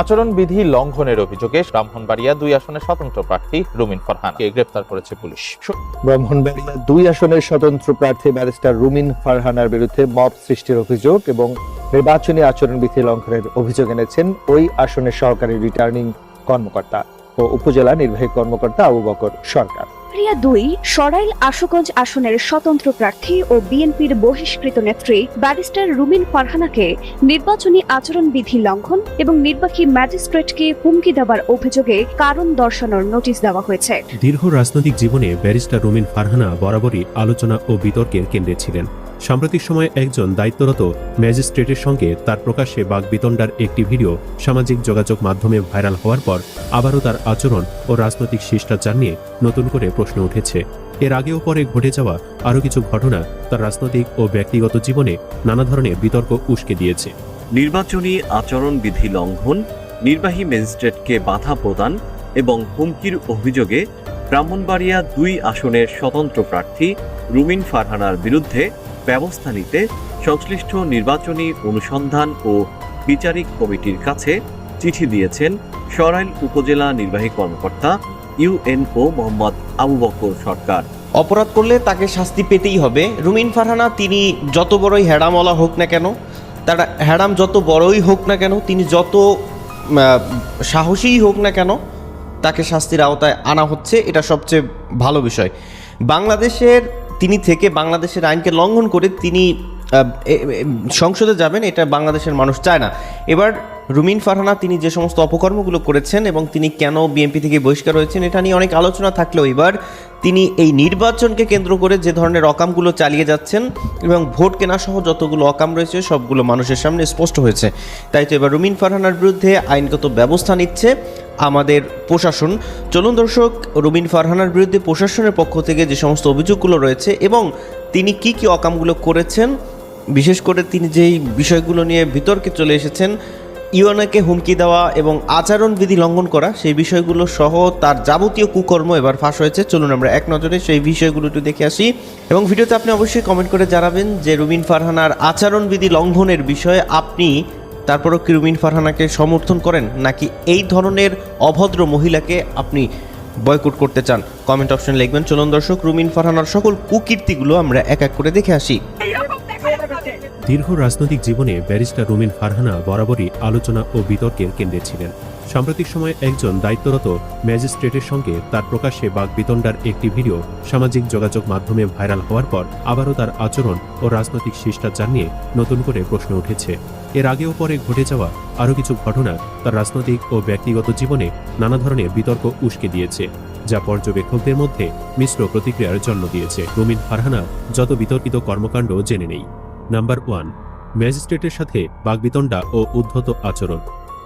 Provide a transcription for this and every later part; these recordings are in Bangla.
আচরণবিধি লঙ্ঘনের অভিযোগে ব্রাহ্মণবাড়িয়া দুই আসনের স্বতন্ত্র প্রার্থী রুমিন ফারহানকে গ্রেপ্তার করেছে পুলিশ। ব্রাহ্মণবাড়িয়া দুই আসনের স্বতন্ত্র প্রার্থী ব্যারিস্টার রুমিন ফারহানার বিরুদ্ধে মব সৃষ্টির অভিযোগ এবং নির্বাচনী আচরণবিধি লঙ্ঘনের অভিযোগ এনেছেন ওই আসনের সহকারী রিটার্নিং কর্মকর্তা ও উপজেলা নির্বাহী কর্মকর্তা আবু বকর সরকার। প্রিয়া দুই, সরাইল আশুগঞ্জ আসনের স্বতন্ত্র প্রার্থী ও বিএনপির বহিষ্কৃত নেত্রী ব্যারিস্টার রুমিন ফারহানাকে নির্বাচনী আচরণবিধি লঙ্ঘন এবং নির্বাহী ম্যাজিস্ট্রেটকে হুমকি দেওয়ার অভিযোগে কারণ দর্শানোর নোটিশ দেওয়া হয়েছে। দীর্ঘ রাজনৈতিক জীবনে ব্যারিস্টার রুমিন ফারহানা বরাবরই আলোচনা ও বিতর্কের কেন্দ্রে ছিলেন। সাম্প্রতিক সময়ে একজন দায়িত্বরত ম্যাজিস্ট্রেটের সঙ্গে তার প্রকাশ্যে বাগবিতণ্ডার একটি ভিডিও সামাজিক যোগাযোগ মাধ্যমে ভাইরাল হওয়ার পর আবারও তার আচরণ ও রাজনৈতিক শিষ্টাচার নিয়ে নতুন করে প্রশ্ন উঠেছে। এর আগেও পরে ঘটে যাওয়া আরও কিছু ঘটনা তার রাজনৈতিক ও ব্যক্তিগত জীবনে নানা ধরনের বিতর্ক উস্কে দিয়েছে। নির্বাচনী আচরণবিধি লঙ্ঘন, নির্বাহী ম্যাজিস্ট্রেটকে বাধা প্রদান এবং হুমকির অভিযোগে ব্রাহ্মণবাড়িয়া দুই আসনের স্বতন্ত্র প্রার্থী রুমিন ফারহানার বিরুদ্ধে ব্যবস্থা নিতে সংশ্লিষ্ট নির্বাচনী অনুসন্ধান ও বিচারিক কমিটির কাছে চিঠি দিয়েছেন সরাইল উপজেলা নির্বাহী কর্মকর্তা ইউএনও মোহাম্মদ আবু বকর সরকার। অপরাধ করলে তাকে শাস্তি পেতেই হবে। রুমিন ফারহানা, তিনি যত বড়ই হ্যাডামওয়ালা হোক না কেন, তার হ্যাডাম যত বড়ই হোক না কেন, তিনি যত সাহসীই হোক না কেন, তাকে শাস্তির আওতায় আনা হচ্ছে। এটা সবচেয়ে ভালো বিষয়। বাংলাদেশের তিনি থেকে বাংলাদেশের আইনকে লঙ্ঘন করে তিনি সংসদে যাবেন, এটা বাংলাদেশের মানুষ চায় না। এবার রুমিন ফারহানা, তিনি যে সমস্ত অপকর্মগুলো করেছেন এবং তিনি কেন বিএনপি থেকে বহিষ্কার হয়েছেন, এটা নিয়ে অনেক আলোচনা থাকলেও এবার তিনি এই নির্বাচনকে কেন্দ্র করে যে ধরনের অকামগুলো চালিয়ে যাচ্ছেন এবং ভোট কেনা সহ যতগুলো অকাম রয়েছে, সবগুলো মানুষের সামনে স্পষ্ট হয়েছে। তাই তো এবার রুমিন ফারহানার বিরুদ্ধে আইনগত ব্যবস্থা নিচ্ছে আমাদের প্রশাসন। চলুন দর্শক, রুমিন ফারহানার বিরুদ্ধে প্রশাসনের পক্ষ থেকে যে সমস্ত অভিযোগগুলো রয়েছে এবং তিনি কি কি অকামগুলো করেছেন, বিশেষ করে তিনি যেই বিষয়গুলো নিয়ে বিতর্কে চলে এসেছেন ইউএনএকে হুমকি দেওয়া এবং আচরণবিধি লঙ্ঘন করা, সেই বিষয়গুলো সহ তার যাবতীয় কুকর্ম এবার ফাঁস হয়েছে। চলুন আমরা এক নজরে সেই বিষয়গুলো একটু দেখে আসি। এবং ভিডিওতে আপনি অবশ্যই কমেন্ট করে জানাবেন যে রুমিন ফারহানার আচরণবিধি লঙ্ঘনের বিষয়ে আপনি তারপরও কি রুমিন ফারহানাকে সমর্থন করেন, নাকি এই ধরনের অভদ্র মহিলাকে আপনি বয়কট করতে চান? কমেন্ট অপশন লিখবেন। চলুন দর্শক রুমিন ফারহানার সকল কুকীর্তিগুলো আমরা এক এক করে দেখে আসি। দীর্ঘ রাজনৈতিক জীবনে ব্যারিস্টার রুমিন ফারহানা বরাবরই আলোচনা ও বিতর্কের কেন্দ্রে ছিলেন। সাম্প্রতিক সময়ে একজন দায়িত্বরত ম্যাজিস্ট্রেটের সঙ্গে তার প্রকাশ্যে বাগবিতণ্ডার একটি ভিডিও সামাজিক যোগাযোগ মাধ্যমে ভাইরাল হওয়ার পর আবারও তার আচরণ ও রাজনৈতিক শিষ্টাচার নিয়ে নতুন করে প্রশ্ন উঠেছে। এর আগেও পরে ঘটে যাওয়া আরও কিছু ঘটনা তার রাজনৈতিক ও ব্যক্তিগত জীবনে নানা ধরনের বিতর্ক উস্কে দিয়েছে, যা পর্যবেক্ষকদের মধ্যে মিশ্র প্রতিক্রিয়ার জন্ম দিয়েছে। রুমিন ফারহানা যত বিতর্কিত কর্মকাণ্ড জেনে নেই। নাম্বার ওয়ান, ম্যাজিস্ট্রেটের সাথে বাগবিতণ্ডা ও উদ্ধত আচরণ।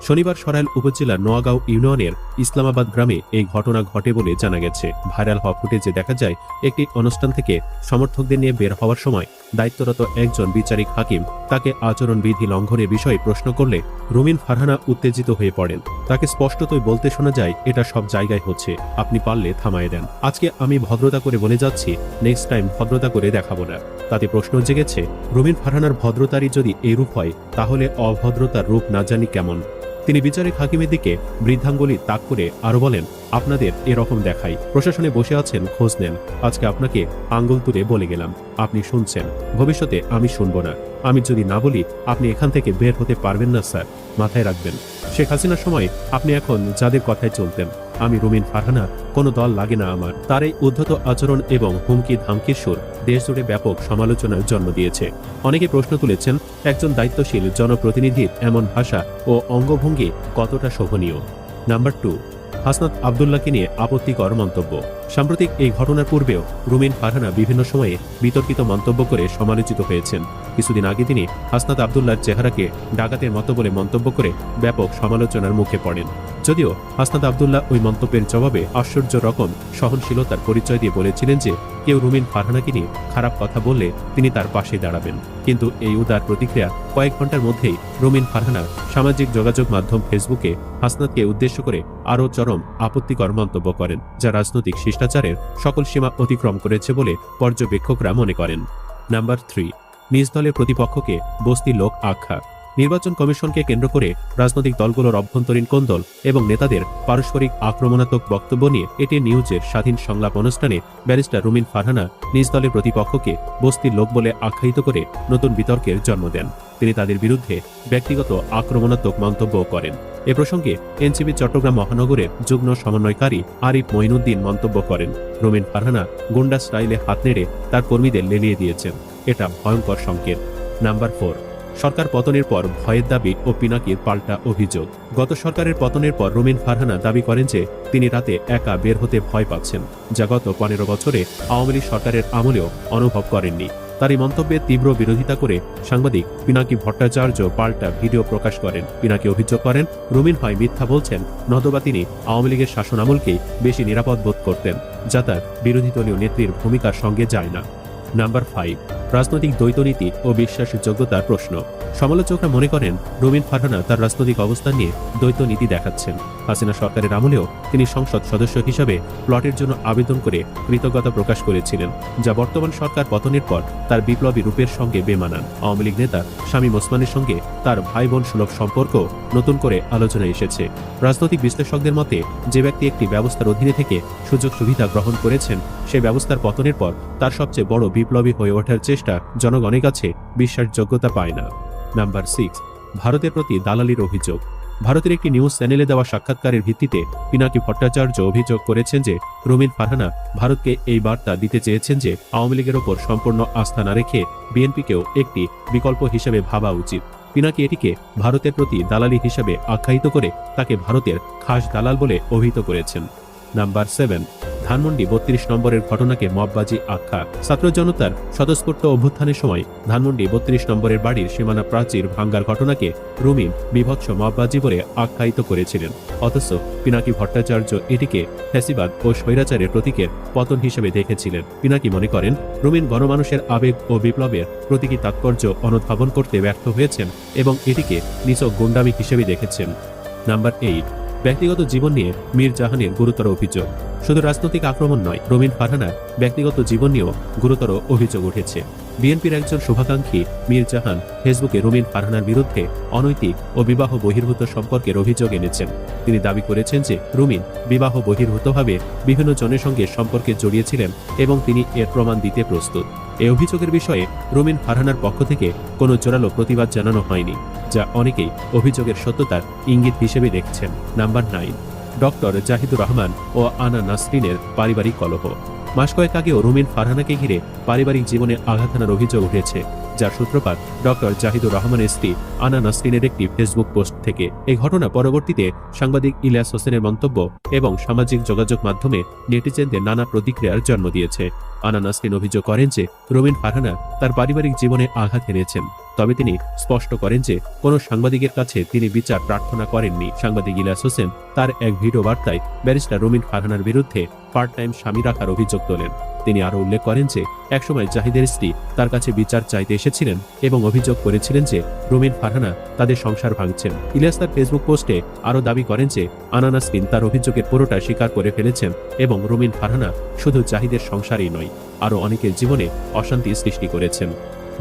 শনিবার সরাইল উপজেলা নোয়াগাঁও ইউনিয়নের ইসলামাবাদ গ্রামে এই ঘটনা ঘটে বলে জানা গেছে। ভাইরাল হওয়া ফুটেজে দেখা যায়, একটি অনুষ্ঠান থেকে সমর্থকদের নিয়ে বের হওয়ার সময় দায়িত্বরত একজন বিচারিক হাকিম তাকে আচরণবিধি লঙ্ঘনের বিষয়ে প্রশ্ন করলে রুমিন ফারহানা উত্তেজিত হয়ে পড়েন। তাকে স্পষ্টতই বলতে শোনা যায়, এটা সব জায়গায় হচ্ছে, আপনি পারলে থামায় দেন। আজকে আমি ভদ্রতা করে বলে যাচ্ছি নেক্সট টাইম ভদ্রতা করে দেখাবো না। তাতে প্রশ্ন জেগেছে, রুমিন ফারহানার ভদ্রতারই যদি এরূপ হয়, তাহলে অভদ্রতার রূপ না জানি কেমন। তিনি বিচারিক হাকিমের দিকে বৃদ্ধাঙ্গুলি তাক করে আরও বলেন, আপনাদের এরকম দেখাই। প্রশাসনে বসে আছেন, খোঁজ নেন। আজকে আপনাকে আঙ্গুল তুলে বলে গেলাম। আপনি শুনছেন। ভবিষ্যতে আমি শুনব না। আমি যদি না বলি, আপনি এখান থেকে বের হতে পারবেন না, স্যার। মাথায় রাখবেন। শেখ হাসিনার সময় আপনি এখন যাদের কথায় চলতেন। আমি রুমিন ফারহানা, কোনো দল লাগে না আমার। তার এই উদ্ধত আচরণ এবং হুমকি ধামকির সুর দেশ জুড়ে ব্যাপক সমালোচনার জন্ম দিয়েছে। অনেকে প্রশ্ন তুলেছেন, একজন দায়িত্বশীল জনপ্রতিনিধির এমন ভাষা ও অঙ্গভঙ্গি কতটা শোভনীয়? নাম্বার টু হাসনাত আবদুল্লাহকে নিয়ে আপত্তিকর মন্তব্য। সাম্প্রতিক এই ঘটনার পূর্বেও রুমিন ফারহানা বিভিন্ন সময়ে বিতর্কিত মন্তব্য করে সমালোচিত হয়েছেন। কিছুদিন আগে তিনি হাসনাত আবদুল্লার চেহারাকে ডাকাতের মতো বলে মন্তব্য করে ব্যাপক সমালোচনার মুখে পড়েন। যদিও হাসনাত আবদুল্লাহ ওই মন্তব্যের জবাবে আশ্চর্য রকম সহনশীলতার পরিচয় দিয়ে বলেছিলেন যে কেউ রুমিন ফারহানাকে নিয়ে খারাপ কথা বললে তিনি তার পাশে দাঁড়াবেন। কিন্তু এই উদার প্রতিক্রিয়া কয়েক ঘণ্টার মধ্যেই রুমিন ফারহানা সামাজিক যোগাযোগ মাধ্যম ফেসবুকে হাসনাতকে উদ্দেশ্য করে আরও চরম আপত্তিকর মন্তব্য করেন, যা রাজনৈতিক শিষ্টাচারের সকল সীমা অতিক্রম করেছে বলে পর্যবেক্ষকরা মনে করেন। নাম্বার থ্রি, নিজ দলের প্রতিপক্ষকে বস্তি লোক আখ্যা। নির্বাচন কমিশনকে কেন্দ্র করে রাজনৈতিক দলগুলোর অভ্যন্তরীণ কোন্দল এবং নেতাদের পারস্পরিক আক্রমণাত্মক বক্তব্য নিয়ে এটি নিউজের স্বাধীন সংলাপ অনুষ্ঠানে ব্যারিস্টার রুমিন ফারহানা নিজ দলের প্রতিপক্ষকে বস্তির লোক বলে আখ্যায়িত করে নতুন বিতর্কের জন্ম দেন। তিনি তাদের বিরুদ্ধে ব্যক্তিগত আক্রমণাত্মক মন্তব্যও করেন। এ প্রসঙ্গে এনসিপি চট্টগ্রাম মহানগরের যুগ্ম সমন্বয়কারী আরিফ মঈনুদ্দিন মন্তব্য করেন। রুমিন ফারহানা গুন্ডা স্টাইলে হাত নেড়ে তার কর্মীদের লেলিয়ে দিয়েছেন। এটা ভয়ঙ্কর সংকেত। Number four. সরকার পতনের পর ভয়ের দাবি ও পিনাকির পাল্টা অভিযোগ। গত সরকারের পতনের পর রুমিন ফারহানা দাবি করেন যে, তিনি রাতে একা বের হতে ভয় পাচ্ছেন, যা গত পনেরো বছরে আওয়ামী লীগ সরকারের আমলেও অনুভব করেননি। তার এই মন্তব্যের তীব্র বিরোধিতা করে সাংবাদিক পিনাকি ভট্টাচার্য পাল্টা ভিডিও প্রকাশ করেন। পিনাকি অভিযোগ করেন, রুমিন হয় মিথ্যা বলছেন, নতবা তিনি আওয়ামী লীগের শাসন আমলকেই বেশি নিরাপদ বোধ করতেন, যা তার বিরোধী দলীয় নেত্রীর ভূমিকার সঙ্গে যায় না। Number five. রাজনৈতিক দ্বৈতনীতি ও বিশ্বাসের যোগ্যতার প্রশ্ন। সমালোচকরা মনে করেন, রুমিন ফারহানা তার রাজনৈতিক অবস্থান নিয়ে দ্বৈত নীতি দেখাচ্ছেন। হাসিনা সরকারের আমলেও তিনি সংসদ সদস্য হিসাবে প্লটের জন্য আবেদন করে কৃতজ্ঞতা প্রকাশ করেছিলেন, যা বর্তমান সরকার পতনের পর তার বিপ্লবী রূপের সঙ্গে বেমানান। আওয়ামী লীগ নেতা শামীম ওসমানের সঙ্গে তার ভাই বোন সুলভ সম্পর্ক নতুন করে আলোচনায় এসেছে। রাজনৈতিক বিশ্লেষকদের মতে, যে ব্যক্তি একটি ব্যবস্থার অধীনে থেকে সুযোগ সুবিধা গ্রহণ করেছেন সেই ব্যবস্থার পতনের পর তার সবচেয়ে বড় বিপ্লবী হয়ে ওঠার চেষ্টা জনগণের কাছে বিশ্বাসযোগ্যতা পায় না। নাম্বার সিক্স ভারতের প্রতি দালালির অভিযোগ। ভারতের একটি নিউজ চ্যানেলে দেওয়া সাক্ষাৎকারের ভিত্তিতে পিনাকি ভট্টাচার্য অভিযোগ করেছেন যে রুমিন ফারহানা ভারতকে এই বার্তা দিতে চেয়েছেন যে, আওয়ামী লীগের ওপর সম্পূর্ণ আস্থা না রেখে বিএনপিকেও একটি বিকল্প হিসেবে ভাবা উচিত। পিনাকি এটিকে ভারতের প্রতি দালালি হিসেবে আখ্যায়িত করে তাকে ভারতের খাস দালাল বলে অভিহিত করেছেন। Number seven. ধানমন্ডি বত্রিশ নম্বরের ঘটনাকে মববাজি আখ্যা। ছাত্র জনতার স্বতঃস্ফূর্ত অভ্যুত্থানের সময় ধানমন্ডি বত্রিশ নম্বরের বাড়ির সীমানা প্রাচীর ভাঙ্গার ঘটনাকে রুমিন বিভৎস মববাজি বলে আখ্যায়িত করেছিলেন। অথচ পিনাকি ভট্টাচার্য এটিকে ফ্যাসিবাদ ও স্বৈরাচারের প্রতীকের পতন হিসেবে দেখেছিলেন। পিনাকি মনে করেন রুমিন গণমানুষের আবেগ ও বিপ্লবের প্রতীকী তাৎপর্য অনুধাবন করতে ব্যর্থ হয়েছেন এবং এটিকে নিচক গুন্ডামি হিসেবে দেখেছেন। Number eight. ব্যক্তিগত জীবন নিয়ে মীর জাহানের গুরুতর অভিযোগ। শুধু রাজনৈতিক আক্রমণ নয় রবীন ফারহানার ব্যক্তিগত জীবন নিয়েও গুরুতর অভিযোগ উঠেছে। বিএনপির একজন শুভাকাঙ্ক্ষী, মীর জাহান, ফেসবুকে রুমিন ফারহানার বিরুদ্ধে অনৈতিক ও বিবাহ বহির্ভূত সম্পর্কের অভিযোগ এনেছেন। তিনি দাবি করেছেন যে, রুমিন বিবাহ বহির্ভূতভাবে বিভিন্ন জনের সঙ্গে সম্পর্কে জড়িয়েছিলেন এবং তিনি এর প্রমাণ দিতে প্রস্তুত। এই অভিযোগের বিষয়ে রুমিন ফারহানার পক্ষ থেকে কোনো জোরালো প্রতিবাদ জানানো হয়নি, যা অনেকেই অভিযোগের সত্যতার ইঙ্গিত হিসেবে দেখছেন। Number nine, doctor Zahidur Rahman ও আনা নাসরিনের পারিবারিক কলহ। মাস কয়েক আগেও রুমিন ফারহানাকে ঘিরে পারিবারিক জীবনে আঘাত হানার অভিযোগ উঠেছে, যার সূত্রপাত ডক্টর জাহিদুর রহমানের স্ত্রী আনা নাসরিনের একটি ফেসবুক পোস্ট থেকে। এই ঘটনা পরবর্তীতে সাংবাদিক ইলিয়াস হোসেনের মন্তব্য এবং সামাজিক যোগাযোগ মাধ্যমে নেটিজেনদের নানা প্রতিক্রিয়ার জন্ম দিয়েছে। আনা নাসরিন অভিযোগ করেন যে, রুমিন ফারহানা তার পারিবারিক জীবনে আঘাত এনেছেন। তবে তিনি স্পষ্ট করেন যে, কোনো সাংবাদিকের কাছে তিনি বিচার প্রার্থনা করেননি। সাংবাদিক ইলিয়াস হোসেন তার এক ভিডিও বার্তায় ব্যারিস্টার রুমিন ফারহানার বিরুদ্ধে পার্ট টাইম স্বামী রাখার অভিযোগ তোলেন। তিনি আরও উল্লেখ করেন যে, একসময় জাহিদের স্ত্রী তার কাছে বিচার চাইতে এসেছিলেন এবং অভিযোগ করেছিলেন যে, রুমিন ফারহানা তাদের সংসার ভাঙছেন। ইলিয়াস তার ফেসবুক পোস্টে আরও দাবি করেন যে আনানাসবিন তার অভিযোগের পুরোটা স্বীকার করে ফেলেছেন এবং রুমিন ফারহানা শুধু জাহিদের সংসারই নয়, আরও অনেকের জীবনে অশান্তি সৃষ্টি করেছেন।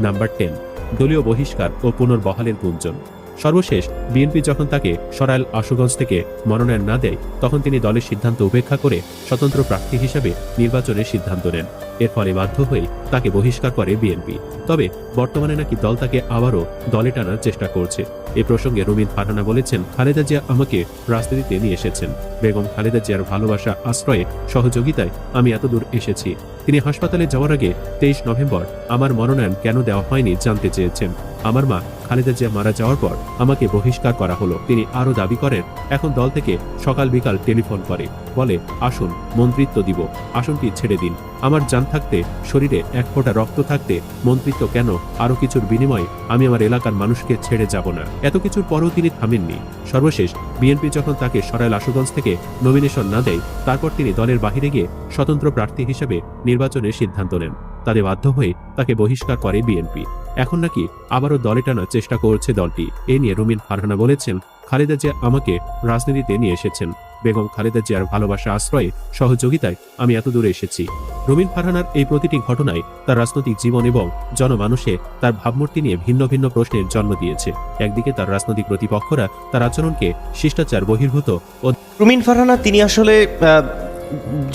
নাম্বার টেন, দলীয় বহিষ্কার ও পুনর্বহালের গুঞ্জন। সর্বশেষ, বিএনপি যখন তাকে সরাইল আশুগঞ্জ থেকে মনোনয়ন না দেয়, তখন তিনি দলের সিদ্ধান্ত উপেক্ষা করে স্বতন্ত্র প্রার্থী হিসেবে নির্বাচনের সিদ্ধান্ত নেন। এর ফলে বাধ্য হয়ে তাকে বহিষ্কার করে বিএনপি। তবে বর্তমানে নাকি দল তাকে আবারও দলে টানার চেষ্টা করছে। এ প্রসঙ্গে রুমিন ফারহানা বলেছেন, খালেদা জিয়া আমাকে রাজনীতিতে নিয়ে এসেছেন। বেগম খালেদা জিয়ার ভালোবাসা, আশ্রয়ে, সহযোগিতায় আমি এতদূর এসেছি। তিনি হাসপাতালে যাওয়ার আগে তেইশ নভেম্বর আমার মনোনয়ন কেন দেওয়া হয়নি জানতে চেয়েছেন। আমার মা খালেদা জিয়া মারা যাওয়ার পর আমাকে বহিষ্কার করা হলো। তিনি আরও দাবি করেন, এখন দল থেকে সকাল বিকাল টেলিফোন করে। বলে, আসুন, মন্ত্রিত্ব দিব। আসনটি ছেড়ে দিন। আমার জান থাকতে, শরীরে এক ফোঁটা রক্ত থাকতে মন্ত্রিত্ব কেন? আরও কিছুর বিনিময়ে আমি আমার এলাকার মানুষকে ছেড়ে যাব না। এত কিছুর পরও তিনি থামেননি। সর্বশেষ, বিএনপি যখন তাকে সরাইল আশুগঞ্জ থেকে নমিনেশন না দেয়, তারপর তিনি দলের বাহিরে গিয়ে স্বতন্ত্র প্রার্থী হিসেবে নির্বাচনের সিদ্ধান্ত নেন। তাদের বাধ্য হয়ে তাকে বহিষ্কার করে বিএনপি। এখন নাকি আবারও দলে টানার চেষ্টা করছে দলটি। এ নিয়ে রুমিন ফারহানা বলেছেন, খালেদা জিয়া আমাকে রাজনীতিতে নিয়ে এসেছেন। বেগম খালেদা জিয়ার ভালোবাসা আশ্রয়ে সহযোগিতায় আমি এত দূরে এসেছি। রুমিন ফারহানার এই প্রতিটি ঘটনায় তার রাজনৈতিক জীবন এবং জনমানুষে তার ভাবমূর্তি নিয়ে ভিন্ন ভিন্ন প্রশ্নের জন্ম দিয়েছে। একদিকে তার রাজনৈতিক প্রতিপক্ষরা তার আচরণকে শিষ্টাচার বহির্ভূত ও রুমিন ফারহানা, তিনি আসলে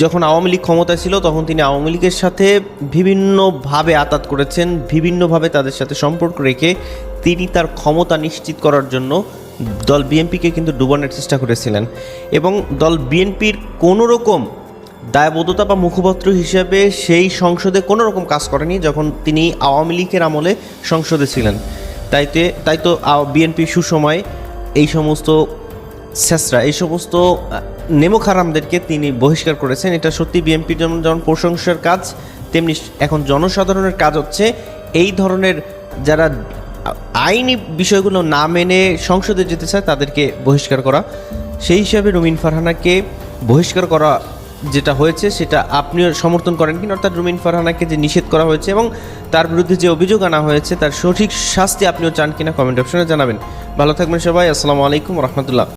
যখন আওয়ামী লীগ ক্ষমতায় ছিল, তখন তিনি আওয়ামী লীগের সাথে বিভিন্নভাবে আতাত করেছেন, বিভিন্নভাবে তাদের সাথে সম্পর্ক রেখে তিনি তার ক্ষমতা নিশ্চিত করার জন্য দল বিএনপিকে কিন্তু ডুবানোর চেষ্টা করেছিলেন। এবং দল বিএনপির কোনো রকম দায়বদ্ধতা বা মুখপত্র হিসেবে সেই সংসদে কোনো রকম কাজ করেনি যখন তিনি আওয়ামী লীগের আমলে সংসদে ছিলেন। তাইতে তাই তো বিএনপি সুসময় এই সমস্ত শেষরা, এই সমস্ত নেমক হারামদেরকে তিনি বহিষ্কার করেছেন। এটা সত্যি বিএনপির জন্য যেমন প্রশংসার কাজ। তেমনি এখন জনসাধারণের কাজ হচ্ছে এই ধরনের যারা আইনি বিষয়গুলো না মেনে সংসদে যেতে চায়, তাদেরকে বহিষ্কার করা। সেই হিসাবে রুমিন ফারহানাকে বহিষ্কার করা যেটা হয়েছে, সেটা আপনিও সমর্থন করেন কিনা? অর্থাৎ রুমিন ফারহানাকে যে নিষেধ করা হয়েছে এবং তার বিরুদ্ধে যে অভিযোগ আনা হয়েছে, তার সঠিক শাস্তি আপনিও চান কিনা কমেন্ট অপশনে জানাবেন। ভালো থাকবেন সবাই, আসসালামু আলাইকুম রহমতুল্লাহ।